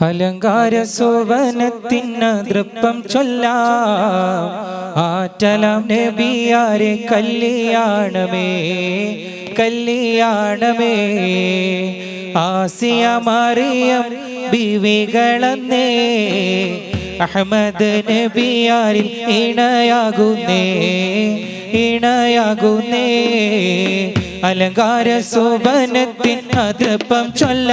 അലങ്കാര സോവനത്തിനതൃപ്പം ചൊല്ലാം. ആറ്റലാം നബിയാരെ കല്യാണമേ കല്യാണമേ. ആസിയ മറിയം ബിവികളന്നേ അഹമ്മദ് നബിയാരിൽ ഇണയാകുന്നേ ഇണയാകുന്നേ അലങ്കാര സോഭനത്തിൻ അതൃപ്പം ചൊല്ല.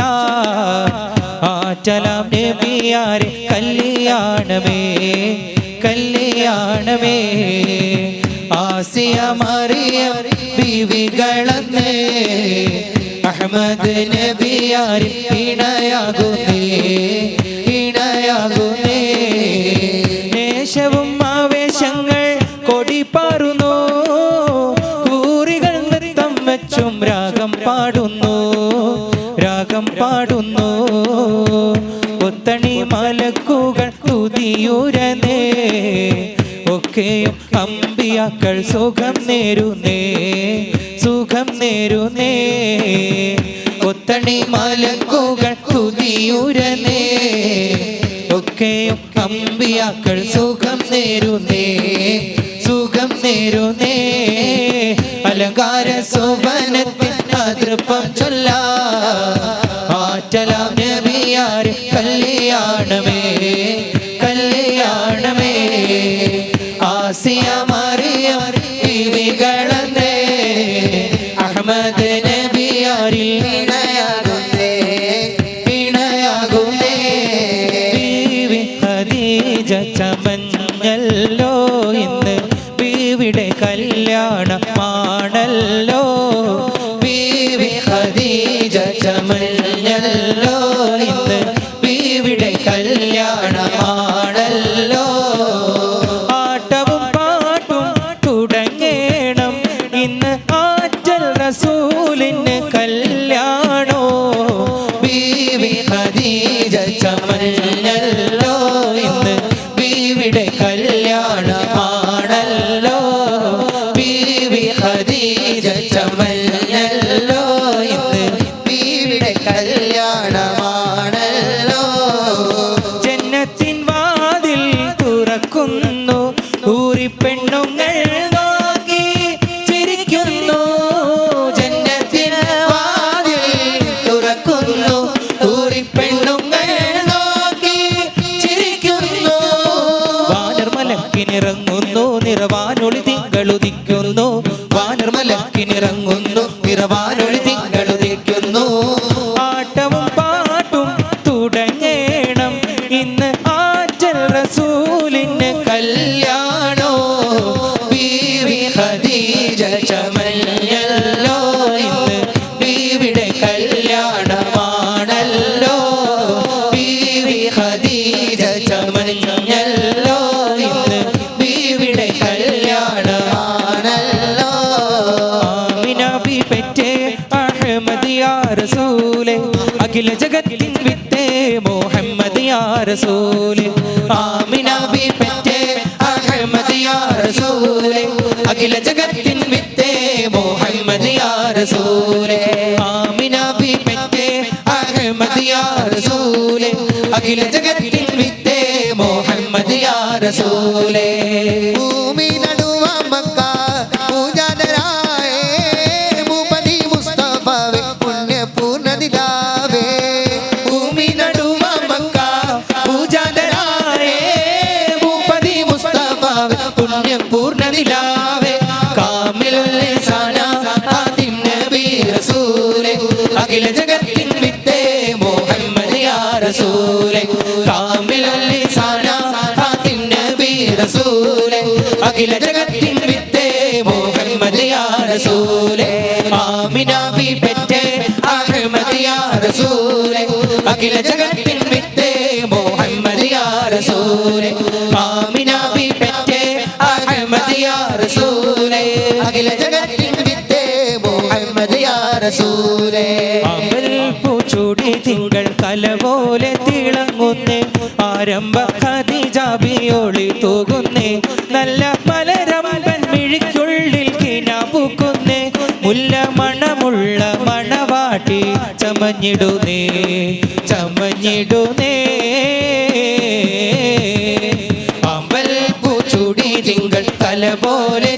ആറ്റലാം നബിയാരെ കല്യാണമേ കല്യാണമേ. ആസിയ മറിയം ബീവികളന്നേ അഹമ്മദ് നബിയാരെ ഇണയാകുന്നേ ഇണയാകുന്നേ പാടുന്നു. ഒത്തണി മലക്കുകൾ തുതിയുരനേ ഒക്കെയും അമ്പിയാക്കൾ സുഖം നേരുന്നേ സുഖം നേരുന്നേ. ഒത്തണി മലക്കുകൾ തുതിയുരനേ ഒക്കെയും അമ്പിയാക്കൾ സുഖം നേരുന്നേ സുഖം നേരുന്നേ. അലങ്കാര സോപനത്തിൽ അതൃപ്പം ചൊല്ല നിറവാനൊളി തിങ്കളുദിക്കുന്നു വാനർമലക്കിനിറങ്ങുന്നു. നിറവാനൊളി തിങ്കളുദിക്കുന്നു ആട്ടവും പാട്ടും തുടങ്ങേണം. ഇന്ന് ആറ്റൽ കല്യാണോ? ബീവി ഖദീജ ബി പെറ്റേ അഹമ്മദ് യാ റസൂലേ. അഖില ജഗത്തിൻ വിത്തേ മുഹമ്മദ് യാ റസൂലേ. ആമിന ബി പെറ്റേ അഹമ്മദ് യാ റസൂലേ. അഖില ജഗത്തിൻ വിത്തേ മുഹമ്മദ് യാ റസൂലേ. ആമിന ബി പെറ്റേ അഹമ്മദ് യാ റസൂലേ. അഖില ജഗത്തിൻ വിത്തേ മുഹമ്മദ് യാ റസൂലേ. മുസ്തഫാവേ പുണ്യം പൂർണനിലാവേ. കാമിൽ ലിസാന ആദിം നബി റസൂലേ. അഖില ജഗത്തിൻ വിത്തേ മുഹമ്മദ് യാ കാമിൽ ലിസാന ആദിം നബി റസൂലേ. അഖില ജഗത്തിൻ വിത്തേ മുഹമ്മദ് യാ റസൂലേ. ആമിന ബി പെറ്റേ റസൂലേ. അഖില ജഗത്തിൻ വിത്തേ മുഹമ്മദ് യാ റസൂലേ. റസൂലേ അവൽ പൂച്ചുടി തിങ്കൾ കല പോലെ തിളങ്ങുന്നേ. ആരംഭ ഖദീജാബിയോളി തൂകുന്നേ. നല്ല മലരമ്പൻ മിഴിക്കുള്ളിൽ കിനാപൂക്കുന്നേ മുല്ല മണമുള്ള മണവാട്ടി ചമഞ്ഞിടുന്നേ. ചമഞ്ഞിടുന്നേ. അമ്പൽ പൂച്ചുടി തിങ്കൾ കല പോലെ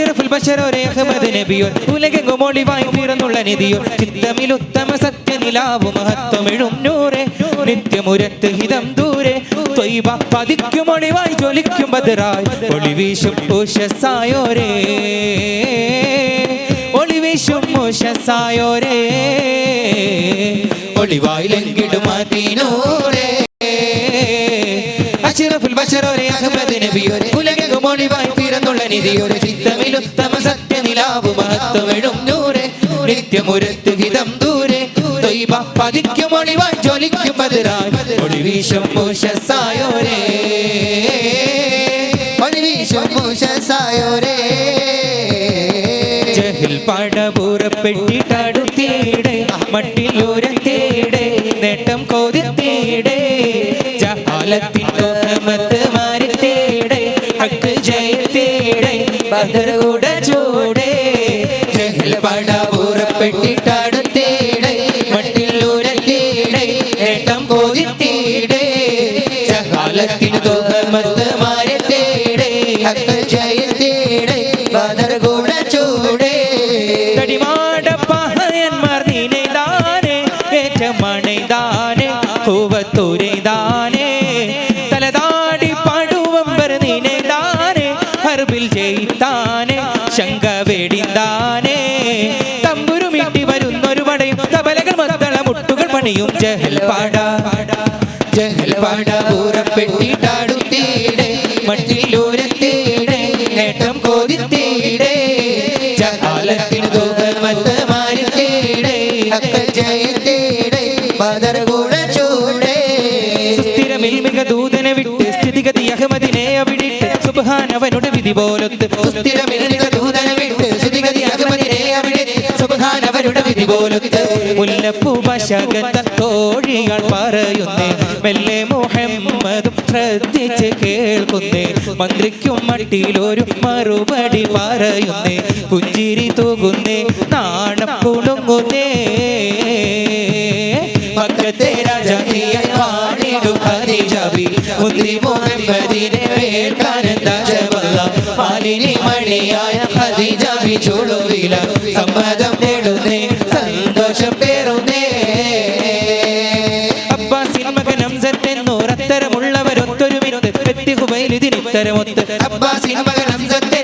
അഷ്റഫുൽ ബഷറോ അഹമ്മദ് നബിയോ ഉലകെങ്ങും ഒളിവായി പിറന്നുള്ള നിധിയോ ചിത്തമിൽ ഉത്തമ സത്യനിലാവു മഹത്വമെഴും നൂറെ. നിത്യമുരത്ത് ഹിതം ദൂരെ. ത്വയ്ബ പതിക്കും ഒളിവായി ജ്വലിക്കും ബദറായി. ഒളിവീശും ഉഷസായോരേ ഒളിവീശും ഉഷസായോരേ ഒളിവായിലെങ്കിടുമതിനൂറേ അഷറഫുൽ ബഷറോ അഹമ്മദ് നബിയോ ഉലകെങ്ങും ഒളിവായി പിറന്നുള്ള നിധിയോരെ ചിത്തമിലുത്തമ സത്യനിലാവു മഹത്വമെഴും നൂറെ. നിത്യമുരത്ത് ഹിതം ദൂരെ. തൊയ്ബ പതിക്കും ഒളിവാൻ ജ്വലിക്കും ബദറായി ഒളിവീശം ഉഷസായോരേ ഒളിവീശം ഉഷസായോരേ ജഹിൽ പടപൂറപ്പെട്ടിട്ടടുത്തീടെ മട്ടിലൂരത്തീടെ നേട്ടം കോതിത്തീടെ ജഹാലത്തിന്റെ തോന്നമത്ത് ബദർ കൂട ചൂടെ. ജഹിൽ പടപൂറപ്പെട്ടിട്ടടുത്തീടെ മട്ടിലൂരത്തീടെ നേട്ടം കോതിത്തീടെ ജഹാലത്തിൻ തോന്നമത്ത് മാറിത്തീടെ ഹക്ക് ജയത്തേടെ ബദർ കൂട ചൂടേ. തടിമാടപ്പഹയന്മാർ നീനെയ്താനേ ഏറ്റമണൈതാനേ കൂവത്തൂരെയ്താനേ ഹർബിൽ ശങ്ക ശങ്ക തമ്പുരു വരുന്നൊരു പടയും തബലകൾ മത്തള മുട്ടുകൾ പണിയും ജഹൽ പാടാ ജഹൽ പാടാ ഊറപ്പെട്ടിട്ടാടുത്തീടെ മട്ടിലൂരത്തീടെ നേട്ടം കോതിത്തീടെ. ജഹാലത്തിന് മത്ത മാറിത്തീടെ അക്ക ജയത്തേടെ മദർ കൂടെ ചൂടെ. സുസ്ഥിരമിൽ മിക ദൂതനെ വിട്ട് സ്ഥിതിഗതി അഹമ്മദിനെ അവിടിട്ട് സുബാനവനുടെ വിധി പോലൊത്ത്. സുബാനവനുടെ വിധി പോലൊത്ത്. മുല്ലപ്പൂ പശകത്ത തോഴികൾ പറയുന്നേ മെല്ലെ മുഹമ്മദും ശ്രദ്ധിച്ച് കേൾക്കുന്നേ മന്ത്രിക്കും മട്ടിയിലൊരു മറുപടി പറയുന്നേ പുഞ്ചിരി തൂകുന്നേ നാണം കുണുങ്ങുന്നേ മക്കത്തെ മുഹമ്മദിനെ വേൽക്കാനെന്താ ജബല്ല മാലിനി മണിയായ ഖദീജാബി ചുളുവില സമ്മതം നേടുന്നേ സന്തോഷം പേറുന്നേ. അബ്ബാസിൻ മകൻ ഹുബൈലിതിനിത്തരമൊത്ത്. അബ്ബാസിൻ മകൻ ഹംസത്ത്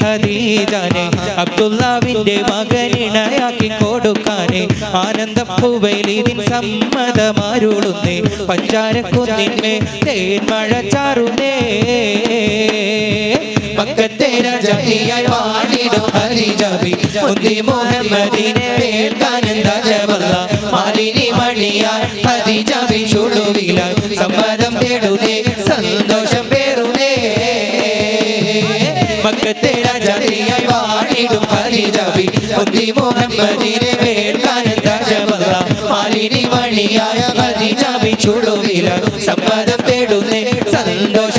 ഖദീജാനെ അബ്ദുല്ലാവിന്റെ മകനിണയാക്കി കൊടുക്കാനെ ആനന്ദം ഹുബൈലിതിൻ സമ്മതമാരുളുന്നേ പഞ്ചാരക്കുന്നിന്മേ തേന്മഴ ചാറുന്നേ. മക്കത്തെ രാജാവിയായി വാണിടും പരിചവി ബുദ്ധി മുഹമ്മദിനെ വേൽക്കാനെന്താ ജബല്ല മാലിനി മണിയായ ഹരിജാബി ചുടുവില സമ്മതം തേടുന്നേ സന്തോഷം